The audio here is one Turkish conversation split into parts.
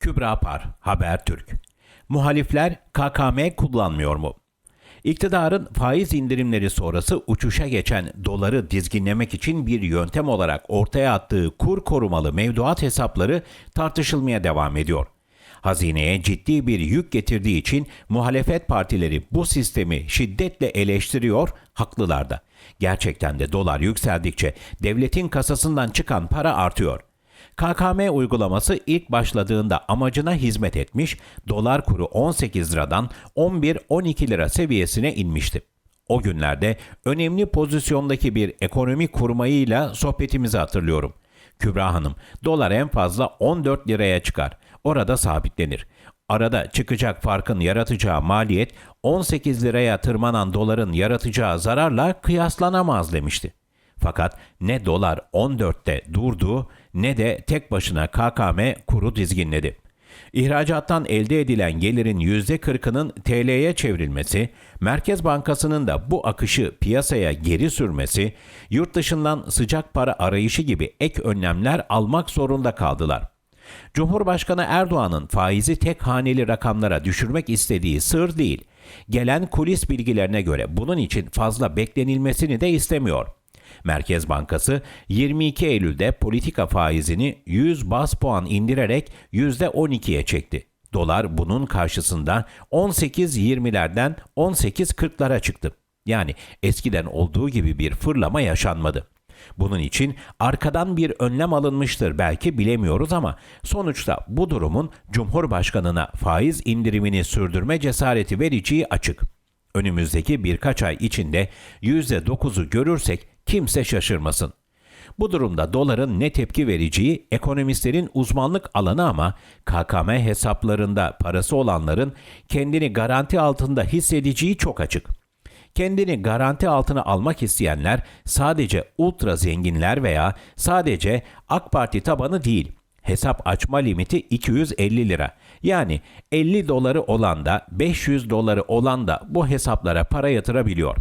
Kübra Par, Habertürk. Muhalifler KKM kullanmıyor mu? İktidarın faiz indirimleri sonrası uçuşa geçen doları dizginlemek için bir yöntem olarak ortaya attığı kur korumalı mevduat hesapları tartışılmaya devam ediyor. Hazineye ciddi bir yük getirdiği için muhalefet partileri bu sistemi şiddetle eleştiriyor, haklılar da. Gerçekten de dolar yükseldikçe devletin kasasından çıkan para artıyor. KKM uygulaması ilk başladığında amacına hizmet etmiş, dolar kuru 18 liradan 11-12 lira seviyesine inmişti. O günlerde önemli pozisyondaki bir ekonomi kurmayıyla sohbetimizi hatırlıyorum. Kübra Hanım, dolar en fazla 14 liraya çıkar. Orada sabitlenir. Arada çıkacak farkın yaratacağı maliyet 18 liraya tırmanan doların yaratacağı zararla kıyaslanamaz demişti. Fakat ne dolar 14'te durdu ne de tek başına KKM kuru dizginledi. İhracattan elde edilen gelirin %40'ının TL'ye çevrilmesi, Merkez Bankası'nın da bu akışı piyasaya geri sürmesi, yurt dışından sıcak para arayışı gibi ek önlemler almak zorunda kaldılar. Cumhurbaşkanı Erdoğan'ın faizi tek haneli rakamlara düşürmek istediği sır değil. Gelen kulis bilgilerine göre bunun için fazla beklenilmesini de istemiyor. Merkez Bankası 22 Eylül'de politika faizini 100 bas puan indirerek %12'ye çekti. Dolar bunun karşısında 18.20'lerden 18.40'lara çıktı. Yani eskiden olduğu gibi bir fırlama yaşanmadı. Bunun için arkadan bir önlem alınmıştır belki bilemiyoruz ama sonuçta bu durumun Cumhurbaşkanına faiz indirimini sürdürme cesareti vereceği açık. Önümüzdeki birkaç ay içinde %9'u görürsek kimse şaşırmasın. Bu durumda doların ne tepki vereceği ekonomistlerin uzmanlık alanı ama KKM hesaplarında parası olanların kendini garanti altında hissedeceği çok açık. Kendini garanti altına almak isteyenler sadece ultra zenginler veya sadece AK Parti tabanı değil. Hesap açma limiti 250 lira. Yani 50 doları olan da 500 doları olan da bu hesaplara para yatırabiliyor.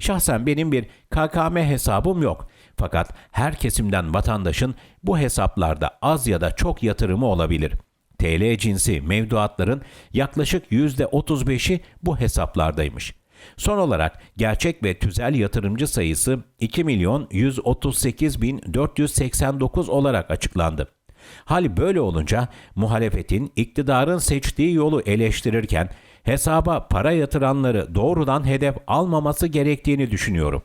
Şahsen benim bir KKM hesabım yok. Fakat her kesimden vatandaşın bu hesaplarda az ya da çok yatırımı olabilir. TL cinsi mevduatların yaklaşık %35'i bu hesaplardaymış. Son olarak gerçek ve tüzel yatırımcı sayısı 2 milyon 138 bin 489 olarak açıklandı. Hal böyle olunca muhalefetin iktidarın seçtiği yolu eleştirirken hesaba para yatıranları doğrudan hedef almaması gerektiğini düşünüyorum.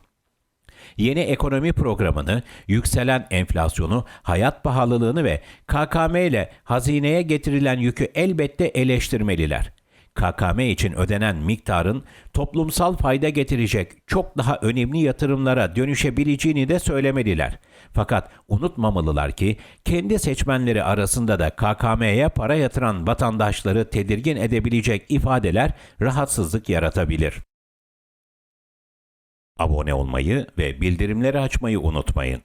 Yeni ekonomi programını, yükselen enflasyonu, hayat pahalılığını ve KKM ile hazineye getirilen yükü elbette eleştirmeliler. KKM için ödenen miktarın toplumsal fayda getirecek çok daha önemli yatırımlara dönüşebileceğini de söylemeliler. Fakat unutmamalılar ki kendi seçmenleri arasında da KKM'ye para yatıran vatandaşları tedirgin edebilecek ifadeler rahatsızlık yaratabilir. Abone olmayı ve bildirimleri açmayı unutmayın.